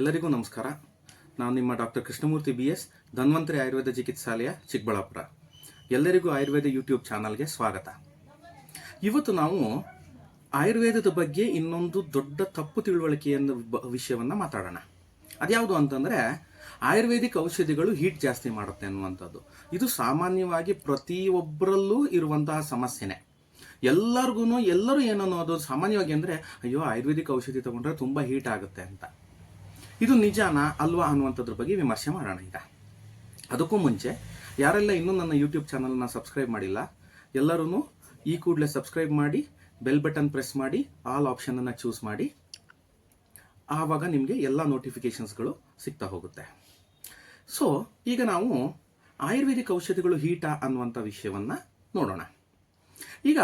ಎಲ್ಲರಿಗೂ ನಮಸ್ಕಾರ. ನಾನು ನಿಮ್ಮ doctor Krishnamurthy B S Dhanvantari Ayurveda ಚಿಕಿತ್ಸಾಲಯ, Chikkaballapur. ಎಲ್ಲರಿಗೂ ಆಯುರ್ವೇದ ಯೂಟ್ಯೂಬ್ ಚಾನಲ್ಗೆ ಸ್ವಾಗತ. ಇವತ್ತು ನಾವು ಆಯುರ್ವೇದದ ಬಗ್ಗೆ ಇನ್ನೊಂದು ದೊಡ್ಡ ತಪ್ಪು ತಿಳುವಳಿಕೆಯನ್ನು ವಿಷಯವನ್ನ ಮಾತಾಡೋಣ. ಅದ್ಯಾವುದು ಅಂತಂದರೆ, ಆಯುರ್ವೇದಿಕ್ ಔಷಧಿಗಳು ಹೀಟ್ ಜಾಸ್ತಿ ಮಾಡುತ್ತೆ ಅನ್ನುವಂಥದ್ದು. ಇದು ಸಾಮಾನ್ಯವಾಗಿ ಪ್ರತಿಯೊಬ್ಬರಲ್ಲೂ ಇರುವಂತಹ ಸಮಸ್ಯೆನೆ. ಎಲ್ಲರಿಗೂ ಎಲ್ಲರೂ ಏನನ್ನೋದು ಸಾಮಾನ್ಯವಾಗಿ ಅಂದರೆ, ಅಯ್ಯೋ, ಆಯುರ್ವೇದಿಕ್ ಔಷಧಿ ತಗೊಂಡ್ರೆ ತುಂಬ ಹೀಟ್ ಆಗುತ್ತೆ ಅಂತ. ಇದು ನಿಜಾನಾ ಅಲ್ವಾ ಅನ್ನುವಂಥದ್ರ ಬಗ್ಗೆ ವಿಮರ್ಶೆ ಮಾಡೋಣ ಈಗ. ಅದಕ್ಕೂ ಮುಂಚೆ, ಯಾರೆಲ್ಲ ಇನ್ನೂ ನನ್ನ ಯೂಟ್ಯೂಬ್ ಚಾನಲ್ನ ಸಬ್ಸ್ಕ್ರೈಬ್ ಮಾಡಿಲ್ಲ ಎಲ್ಲರೂ ಈ ಕೂಡಲೇ ಸಬ್ಸ್ಕ್ರೈಬ್ ಮಾಡಿ ಬೆಲ್ ಬಟನ್ ಪ್ರೆಸ್ ಮಾಡಿ ಆಲ್ ಆಪ್ಷನನ್ನು ಚೂಸ್ ಮಾಡಿ, ಆವಾಗ ನಿಮಗೆ ಎಲ್ಲ ನೋಟಿಫಿಕೇಷನ್ಸ್ಗಳು ಸಿಗ್ತಾ ಹೋಗುತ್ತೆ. ಸೊ ಈಗ ನಾವು ಆಯುರ್ವೇದಿಕ್ ಔಷಧಿಗಳು ಹೀಟಾ ಅನ್ನುವಂಥ ವಿಷಯವನ್ನು ನೋಡೋಣ. ಈಗ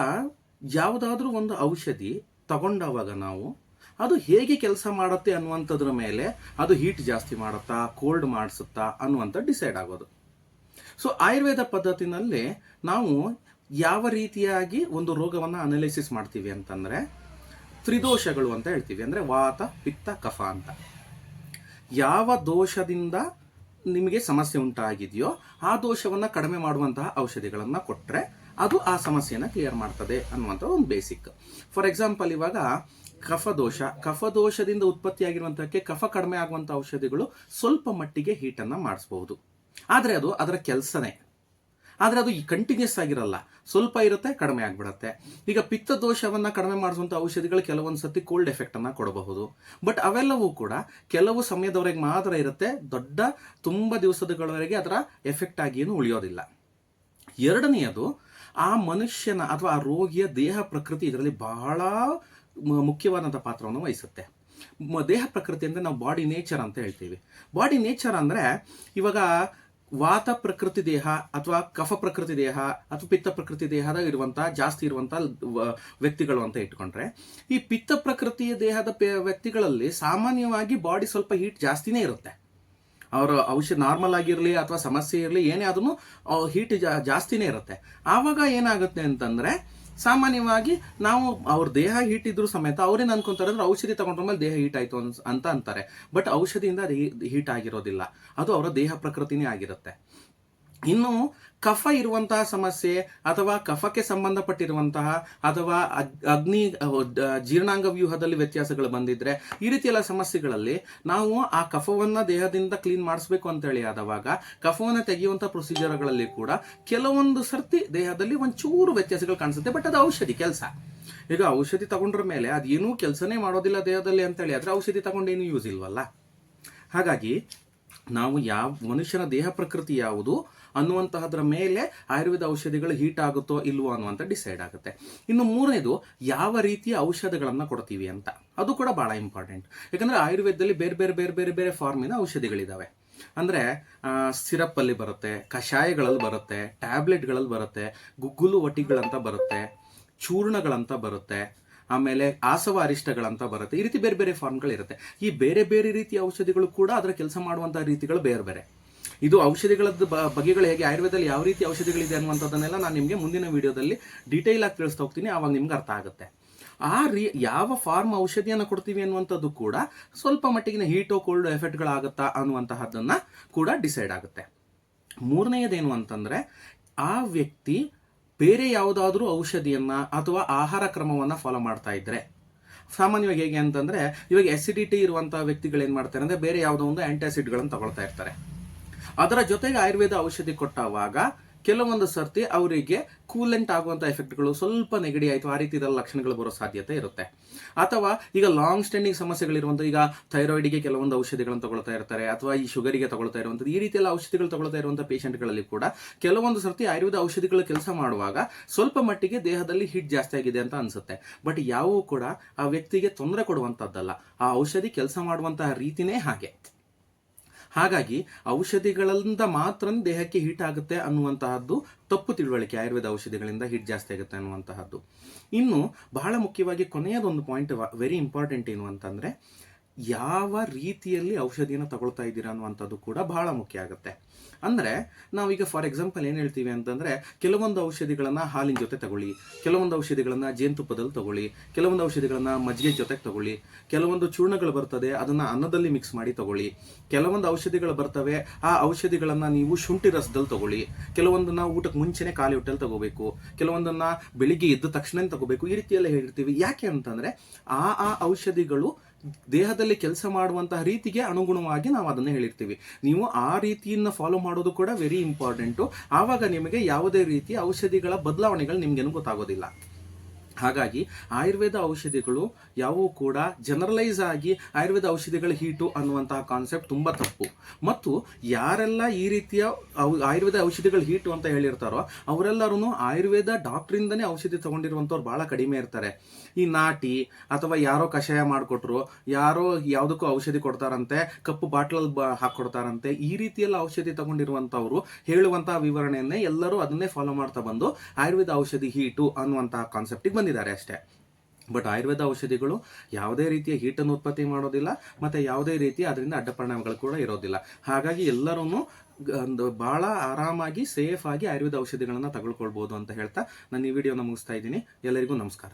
ಯಾವುದಾದ್ರೂ ಒಂದು ಔಷಧಿ ತಗೊಂಡವಾಗ ನಾವು ಅದು ಹೇಗೆ ಕೆಲಸ ಮಾಡುತ್ತೆ ಅನ್ನುವಂಥದ್ರ ಮೇಲೆ ಅದು ಹೀಟ್ ಜಾಸ್ತಿ ಮಾಡುತ್ತಾ ಕೋಲ್ಡ್ ಮಾಡಿಸುತ್ತಾ ಅನ್ನುವಂಥ ಡಿಸೈಡ್ ಆಗೋದು. ಸೊ ಆಯುರ್ವೇದ ಪದ್ಧತಿನಲ್ಲಿ ನಾವು ಯಾವ ರೀತಿಯಾಗಿ ಒಂದು ರೋಗವನ್ನು ಅನಲೈಸಿಸ್ ಮಾಡ್ತೀವಿ ಅಂತಂದ್ರೆ ತ್ರಿದೋಷಗಳು ಅಂತ ಹೇಳ್ತೀವಿ. ಅಂದ್ರೆ ವಾತ, ಪಿತ್ತ, ಕಫ ಅಂತ. ಯಾವ ದೋಷದಿಂದ ನಿಮಗೆ ಸಮಸ್ಯೆ ಉಂಟಾಗಿದೆಯೋ ಆ ದೋಷವನ್ನ ಕಡಿಮೆ ಮಾಡುವಂತಹ ಔಷಧಿಗಳನ್ನ ಕೊಟ್ರೆ ಅದು ಆ ಸಮಸ್ಯೆನ ಕ್ಲಿಯರ್ ಮಾಡ್ತದೆ ಅನ್ನುವಂಥ ಒಂದು ಬೇಸಿಕ್ ಫಾರ್ ಎಕ್ಸಾಂಪಲ್ ಇವಾಗ ಕಫದೋಷ ಕಫದೋಷದಿಂದ ಉತ್ಪತ್ತಿಯಾಗಿರುವಂಥಕ್ಕೆ ಕಫ ಕಡಿಮೆ ಆಗುವಂಥ ಔಷಧಿಗಳು ಸ್ವಲ್ಪ ಮಟ್ಟಿಗೆ ಹೀಟನ್ನು ಮಾಡಿಸಬಹುದು. ಆದರೆ ಅದು ಅದರ ಕೆಲಸನೇ. ಆದರೆ ಅದು ಕಂಟಿನ್ಯೂಸ್ ಆಗಿರಲ್ಲ. ಸ್ವಲ್ಪ ಇರುತ್ತೆ, ಕಡಿಮೆ ಆಗ್ಬಿಡತ್ತೆ. ಈಗ ಪಿತ್ತ ದೋಷವನ್ನ ಕಡಿಮೆ ಮಾಡಿಸುವಂಥ ಔಷಧಿಗಳು ಕೆಲವೊಂದು ಸತಿ ಕೋಲ್ಡ್ ಎಫೆಕ್ಟ್ ಅನ್ನ ಕೊಡಬಹುದು. ಬಟ್ ಅವೆಲ್ಲವೂ ಕೂಡ ಕೆಲವು ಸಮಯದವರೆಗೆ ಮಾತ್ರ ಇರುತ್ತೆ. ದೊಡ್ಡ ತುಂಬಾ ದಿವಸಗಳವರೆಗೆ ಅದರ ಎಫೆಕ್ಟ್ ಆಗಿ ಏನು ಉಳಿಯೋದಿಲ್ಲ. ಎರಡನೆಯದು ಆ ಮನುಷ್ಯನ ಅಥವಾ ಆ ರೋಗಿಯ ದೇಹ ಪ್ರಕೃತಿ ಇದರಲ್ಲಿ ಬಹಳ ಮುಖ್ಯವಾದಂಥ ಪಾತ್ರವನ್ನು ವಹಿಸುತ್ತೆ. ದೇಹ ಪ್ರಕೃತಿ ಅಂದರೆ ನಾವು ಬಾಡಿ ನೇಚರ್ ಅಂತ ಹೇಳ್ತೀವಿ. ಬಾಡಿ ನೇಚರ್ ಅಂದ್ರೆ ಇವಾಗ ವಾತ ಪ್ರಕೃತಿ ದೇಹ ಅಥವಾ ಕಫ ಪ್ರಕೃತಿ ದೇಹ ಅಥವಾ ಪಿತ್ತ ಪ್ರಕೃತಿ ದೇಹದ ಇರುವಂಥ ಜಾಸ್ತಿ ಇರುವಂಥ ವ್ಯಕ್ತಿಗಳು ಅಂತ ಇಟ್ಕೊಂಡ್ರೆ, ಈ ಪಿತ್ತ ಪ್ರಕೃತಿಯ ದೇಹದ ವ್ಯಕ್ತಿಗಳಲ್ಲಿ ಸಾಮಾನ್ಯವಾಗಿ ಬಾಡಿ ಸ್ವಲ್ಪ ಹೀಟ್ ಜಾಸ್ತಿನೇ ಇರುತ್ತೆ. ಅವರ ಔಷಧ ನಾರ್ಮಲ್ ಆಗಿರಲಿ ಅಥವಾ ಸಮಸ್ಯೆ ಇರಲಿ, ಏನೇ ಅದನ್ನು ಹೀಟ್ ಜಾಸ್ತಿನೇ ಇರುತ್ತೆ. ಆವಾಗ ಏನಾಗುತ್ತೆ ಅಂತಂದ್ರೆ, ಸಾಮಾನ್ಯವಾಗಿ ನಾವು ಅವ್ರ ದೇಹ ಹೀಟ್ ಇದ್ರು ಸಮೇತ ಅವ್ರೇನು ಅನ್ಕೊಂತಾರೆ ಅಂದ್ರೆ ಔಷಧಿ ತಗೊಂಡ್ರ ಮೇಲೆ ದೇಹ ಹೀಟ್ ಆಯ್ತು ಅಂತ ಅಂತಾರೆ. ಬಟ್ ಔಷಧಿಯಿಂದ ಅದು ಹೀಟ್ ಆಗಿರೋದಿಲ್ಲ. ಅದು ಅವರ ದೇಹ ಪ್ರಕೃತಿನೇ ಆಗಿರುತ್ತೆ. ಇನ್ನು ಕಫ ಇರುವಂತಹ ಸಮಸ್ಯೆ ಅಥವಾ ಕಫಕ್ಕೆ ಸಂಬಂಧಪಟ್ಟಿರುವಂತಹ ಅಥವಾ ಅಗ್- ಅಗ್ನಿ ಜೀರ್ಣಾಂಗ ವ್ಯೂಹದಲ್ಲಿ ವ್ಯತ್ಯಾಸಗಳು ಬಂದಿದ್ರೆ ಈ ರೀತಿ ಸಮಸ್ಯೆಗಳಲ್ಲಿ ನಾವು ಆ ಕಫವನ್ನ ದೇಹದಿಂದ ಕ್ಲೀನ್ ಮಾಡಿಸ್ಬೇಕು ಅಂತ ಹೇಳಿ ಆದವಾಗ ಕಫವನ್ನು ತೆಗೆಯುವಂತ ಪ್ರೊಸೀಜರ್ಗಳಲ್ಲಿ ಕೂಡ ಕೆಲವೊಂದು ಸರ್ತಿ ದೇಹದಲ್ಲಿ ಒಂಚೂರು ವ್ಯತ್ಯಾಸಗಳು ಕಾಣಿಸುತ್ತೆ. ಬಟ್ ಅದು ಔಷಧಿ ಕೆಲಸ. ಈಗ ಔಷಧಿ ತಗೊಂಡ್ರ ಮೇಲೆ ಅದೇನೂ ಕೆಲಸನೇ ಮಾಡೋದಿಲ್ಲ ದೇಹದಲ್ಲಿ ಅಂತ ಹೇಳಿ, ಆದ್ರೆ ಔಷಧಿ ತಗೊಂಡೇನು ಯೂಸ್ ಇಲ್ವಲ್ಲ? ಹಾಗಾಗಿ ನಾವು ಯಾವ ಮನುಷ್ಯನ ದೇಹ ಪ್ರಕೃತಿ ಯಾವುದು ಅನ್ನುವಂತಹದ್ರ ಮೇಲೆ ಆಯುರ್ವೇದ ಔಷಧಿಗಳು ಹೀಟ್ ಆಗುತ್ತೋ ಇಲ್ವೋ ಅನ್ನುವಂಥ ಡಿಸೈಡ್ ಆಗುತ್ತೆ. ಇನ್ನು ಮೂರನೇದು, ಯಾವ ರೀತಿಯ ಔಷಧಗಳನ್ನು ಕೊಡ್ತೀವಿ ಅಂತ. ಅದು ಕೂಡ ಬಹಳ ಇಂಪಾರ್ಟೆಂಟ್ ಯಾಕಂದರೆ ಆಯುರ್ವೇದದಲ್ಲಿ ಬೇರೆ ಬೇರೆ ಬೇರೆ ಬೇರೆ ಬೇರೆ ಫಾರ್ಮಿನ ಔಷಧಿಗಳಿದ್ದಾವೆ ಅಂದರೆ ಸಿರಪ್ ಅಲ್ಲಿ ಬರುತ್ತೆ, ಕಷಾಯಗಳಲ್ಲಿ ಬರುತ್ತೆ, ಟ್ಯಾಬ್ಲೆಟ್ಗಳಲ್ಲಿ ಬರುತ್ತೆ ಗುಗ್ಗುಲು ಒಟ್ಟಿಗಳಂತ ಬರುತ್ತೆ, ಚೂರ್ಣಗಳಂತ ಬರುತ್ತೆ, ಆಮೇಲೆ ಆಸವ ಅರಿಷ್ಟಗಳಂತ ಬರುತ್ತೆ, ಈ ರೀತಿ ಬೇರೆ ಬೇರೆ ಫಾರ್ಮ್ಗಳಿರುತ್ತೆ. ಈ ಬೇರೆ ಬೇರೆ ರೀತಿಯ ಔಷಧಿಗಳು ಕೂಡ ಅದರ ಕೆಲಸ ಮಾಡುವಂಥ ರೀತಿಗಳು ಬೇರೆ ಬೇರೆ. ಇದು ಔಷಧಿಗಳದ್ದು ಬಗೆಗಳು ಹೇಗೆ, ಆಯುರ್ವೇದದಲ್ಲಿ ಯಾವ ರೀತಿ ಔಷಧಿಗಳಿದೆ ಅನ್ನುವಂಥದ್ದನ್ನೆಲ್ಲ ನಾನು ನಿಮಗೆ ಮುಂದಿನ ವಿಡಿಯೋದಲ್ಲಿ ಡೀಟೇಲ್ ಆಗಿ ತಿಳಿಸ್ತಾ ಹೋಗ್ತೀನಿ, ಆವಾಗ ನಿಮ್ಗೆ ಅರ್ಥ ಆಗುತ್ತೆ. ಆ ರೀ, ಯಾವ ಫಾರ್ಮ್ ಔಷಧಿಯನ್ನು ಕೊಡ್ತೀವಿ ಅನ್ನುವಂಥದ್ದು ಕೂಡ ಸ್ವಲ್ಪ ಮಟ್ಟಿಗಿನ ಹೀಟೋ ಕೋಲ್ಡ್ ಎಫೆಕ್ಟ್ಗಳಾಗುತ್ತಾ ಅನ್ನುವಂತಹದ್ದನ್ನು ಕೂಡ ಡಿಸೈಡ್ ಆಗುತ್ತೆ. ಮೂರನೆಯದೇನು ಅಂತಂದರೆ, ಆ ವ್ಯಕ್ತಿ ಬೇರೆ ಯಾವುದಾದ್ರೂ ಔಷಧಿಯನ್ನ ಅಥವಾ ಆಹಾರ ಕ್ರಮವನ್ನ ಫಾಲೋ ಮಾಡ್ತಾ ಇದ್ದರೆ ಸಾಮಾನ್ಯವಾಗಿ ಹೇಗೆ ಅಂತಂದರೆ, ಇವಾಗ ಎಸಿಡಿಟಿ ಇರುವಂಥ ವ್ಯಕ್ತಿಗಳು ಏನು ಮಾಡ್ತಾರೆ ಅಂದ್ರೆ ಬೇರೆ ಯಾವುದೋ ಒಂದು ಆ್ಯಂಟಾಸಿಡ್ಗಳನ್ನು ತಗೊಳ್ತಾ ಇರ್ತಾರೆ. ಅದರ ಜೊತೆಗೆ ಆಯುರ್ವೇದ ಔಷಧಿ ಕೊಟ್ಟವಾಗ ಕೆಲವೊಂದು ಸರ್ತಿ ಅವರಿಗೆ ಕೂಲೆಂಟ್ ಆಗುವಂಥ ಎಫೆಕ್ಟ್ಗಳು ಸ್ವಲ್ಪ ನೆಗಡಿ ಆಯಿತು, ಆ ರೀತಿ ಲಕ್ಷಣಗಳು ಬರೋ ಸಾಧ್ಯತೆ ಇರುತ್ತೆ. ಅಥವಾ ಈಗ ಲಾಂಗ್ ಸ್ಟ್ಯಾಂಡಿಂಗ್ ಸಮಸ್ಯೆಗಳಿರುವಂಥ ಈಗ ಥೈರಾಯ್ಡ್ಗೆ ಕೆಲವೊಂದು ಔಷಧಿಗಳನ್ನು ತಗೊಳ್ತಾ ಇರ್ತಾರೆ, ಅಥವಾ ಈ ಶುಗರಿಗೆ ತಗೊಳ್ತಾ ಇರುವಂಥದ್ದು, ಈ ರೀತಿಯೆಲ್ಲ ಔಷಧಿಗಳು ತಗೊಳ್ತಾ ಇರುವಂಥ ಪೇಷಂಟ್ಗಳಲ್ಲಿ ಕೂಡ ಕೆಲವೊಂದು ಸರ್ತಿ ಆಯುರ್ವೇದ ಔಷಧಿಗಳು ಕೆಲಸ ಮಾಡುವಾಗ ಸ್ವಲ್ಪ ಮಟ್ಟಿಗೆ ದೇಹದಲ್ಲಿ ಹಿಟ್ ಜಾಸ್ತಿ ಆಗಿದೆ ಅಂತ ಅನ್ಸುತ್ತೆ. ಬಟ್ ಯಾವೂ ಕೂಡ ಆ ವ್ಯಕ್ತಿಗೆ ತೊಂದರೆ ಕೊಡುವಂತದ್ದಲ್ಲ. ಆ ಔಷಧಿ ಕೆಲಸ ಮಾಡುವಂತಹ ರೀತಿನೇ ಹಾಗೆ. ಹಾಗಾಗಿ ಔಷಧಿಗಳಿಂದ ಮಾತ್ರ ದೇಹಕ್ಕೆ ಹೀಟ್ ಆಗುತ್ತೆ ಅನ್ನುವಂತಹದ್ದು ತಪ್ಪು ತಿಳುವಳಿಕೆ. ಆಯುರ್ವೇದ ಔಷಧಿಗಳಿಂದ ಹೀಟ್ ಜಾಸ್ತಿ ಆಗುತ್ತೆ ಅನ್ನುವಂತಹದ್ದು. ಇನ್ನು ಬಹಳ ಮುಖ್ಯವಾಗಿ ಕೊನೆಯದೊಂದು ಪಾಯಿಂಟ್ ವೆರಿ ಇಂಪಾರ್ಟೆಂಟ್ ಏನು ಅಂತಂದ್ರೆ ಯಾವ ರೀತಿಯಲ್ಲಿ ಔಷಧಿನ ತಗೊಳ್ತಾ ಇದ್ದೀರಾ ಅನ್ನುವಂಥದ್ದು ಕೂಡ ಬಹಳ ಮುಖ್ಯ ಆಗುತ್ತೆ. ಅಂದರೆ, ನಾವೀಗ ಫಾರ್ ಎಕ್ಸಾಂಪಲ್ ಏನು ಹೇಳ್ತೀವಿ ಅಂತಂದರೆ, ಕೆಲವೊಂದು ಔಷಧಿಗಳನ್ನು ಹಾಲಿನ ಜೊತೆ ತಗೊಳ್ಳಿ, ಕೆಲವೊಂದು ಔಷಧಿಗಳನ್ನು ಜೇನುತುಪ್ಪದಲ್ಲಿ ತಗೊಳ್ಳಿ, ಕೆಲವೊಂದು ಔಷಧಿಗಳನ್ನು ಮಜ್ಜಿಗೆ ಜೊತೆಗೆ ತಗೊಳ್ಳಿ, ಕೆಲವೊಂದು ಚೂರ್ಣಗಳು ಬರ್ತದೆ, ಅದನ್ನು ಅನ್ನದಲ್ಲಿ ಮಿಕ್ಸ್ ಮಾಡಿ ತಗೊಳ್ಳಿ, ಕೆಲವೊಂದು ಔಷಧಿಗಳು ಬರ್ತವೆ, ಆ ಔಷಧಿಗಳನ್ನು ನೀವು ಶುಂಠಿ ರಸದಲ್ಲಿ ತಗೊಳ್ಳಿ, ಕೆಲವೊಂದನ್ನ ಊಟಕ್ಕೆ ಮುಂಚೆನೇ ಖಾಲಿ ಹೊಟ್ಟೆಲಿ ತಗೋಬೇಕು, ಕೆಲವೊಂದನ್ನ ಬೆಳಿಗ್ಗೆ ಎದ್ದ ತಕ್ಷಣ ತಗೋಬೇಕು, ಈ ರೀತಿಯೆಲ್ಲ ಹೇಳಿರ್ತೀವಿ ಯಾಕೆ ಅಂತಂದ್ರೆ, ಆ ಆ ಔಷಧಿಗಳು ದೇಹದಲ್ಲಿ ಕೆಲಸ ಮಾಡುವಂತಹ ರೀತಿಗೆ ಅನುಗುಣವಾಗಿ ನಾವು ಅದನ್ನು ಹೇಳಿರ್ತೀವಿ. ನೀವು ಆ ರೀತಿಯನ್ನು ಫಾಲೋ ಮಾಡೋದು ಕೂಡ ವೆರಿ ಇಂಪಾರ್ಟೆಂಟು ಆವಾಗ ನಿಮಗೆ ಯಾವುದೇ ರೀತಿಯ ಔಷಧಿಗಳ ಬದಲಾವಣೆಗಳು ನಿಮಗೇನು ಗೊತ್ತಾಗೋದಿಲ್ಲ. ಹಾಗಾಗಿ ಆಯುರ್ವೇದ ಔಷಧಿಗಳು ಯಾವುವು ಕೂಡ ಜನರಲೈಸ್ ಆಗಿ ಆಯುರ್ವೇದ ಔಷಧಿಗಳ ಹೀಟು ಅನ್ನುವಂತಹ ಕಾನ್ಸೆಪ್ಟ್ ತುಂಬ ತಪ್ಪು. ಮತ್ತು ಯಾರೆಲ್ಲ ಈ ರೀತಿಯ ಆಯುರ್ವೇದ ಔಷಧಿಗಳ ಹೀಟು ಅಂತ ಹೇಳಿರ್ತಾರೋ ಅವರೆಲ್ಲರೂ ಆಯುರ್ವೇದ ಡಾಕ್ಟ್ರಿಂದನೇ ಔಷಧಿ ತಗೊಂಡಿರುವಂಥವ್ರು ಬಹಳ ಕಡಿಮೆ ಇರ್ತಾರೆ. ಈ ನಾಟಿ ಅಥವಾ ಯಾರೋ ಕಷಾಯ ಮಾಡಿಕೊಟ್ರು, ಯಾರೋ ಯಾವುದಕ್ಕೂ ಔಷಧಿ ಕೊಡ್ತಾರಂತೆ, ಕಪ್ಪು ಬಾಟ್ಲಲ್ಲಿ ಬ ಹಾಕೊಡ್ತಾರಂತೆ ಈ ರೀತಿಯೆಲ್ಲ ಔಷಧಿ ತಗೊಂಡಿರುವಂಥವ್ರು ಹೇಳುವಂತಹ ವಿವರಣೆಯನ್ನೇ ಎಲ್ಲರೂ ಅದನ್ನೇ ಫಾಲೋ ಮಾಡ್ತಾ ಬಂದು ಆಯುರ್ವೇದ ಔಷಧಿ ಹೀಟು ಅನ್ನುವಂತಹ ಕಾನ್ಸೆಪ್ಟಿಗೆ ಬಂದಿದ್ದಾರೆ ಅಷ್ಟೇ. ಬಟ್ ಆಯುರ್ವೇದ ಔಷಧಿಗಳು ಯಾವುದೇ ರೀತಿಯ ಹೀಟನ್ನು ಉತ್ಪತ್ತಿ ಮಾಡೋದಿಲ್ಲ, ಮತ್ತೆ ಯಾವುದೇ ರೀತಿಯ ಅದರಿಂದ ಅಡ್ಡ ಪರಿಣಾಮಗಳು ಕೂಡ ಇರೋದಿಲ್ಲ. ಹಾಗಾಗಿ ಎಲ್ಲರೂ ಒಂದು ಭಾಳ ಆರಾಮಾಗಿ ಸೇಫ್ ಆಗಿ ಆಯುರ್ವೇದ ಔಷಧಿಗಳನ್ನು ತಗೊಳ್ಕೊಳ್ಬೋದು ಅಂತ ಹೇಳ್ತಾ ನಾನು ಈ ವಿಡಿಯೋನ ಮುಗಿಸ್ತಾ ಇದ್ದೀನಿ. ಎಲ್ಲರಿಗೂ ನಮಸ್ಕಾರ.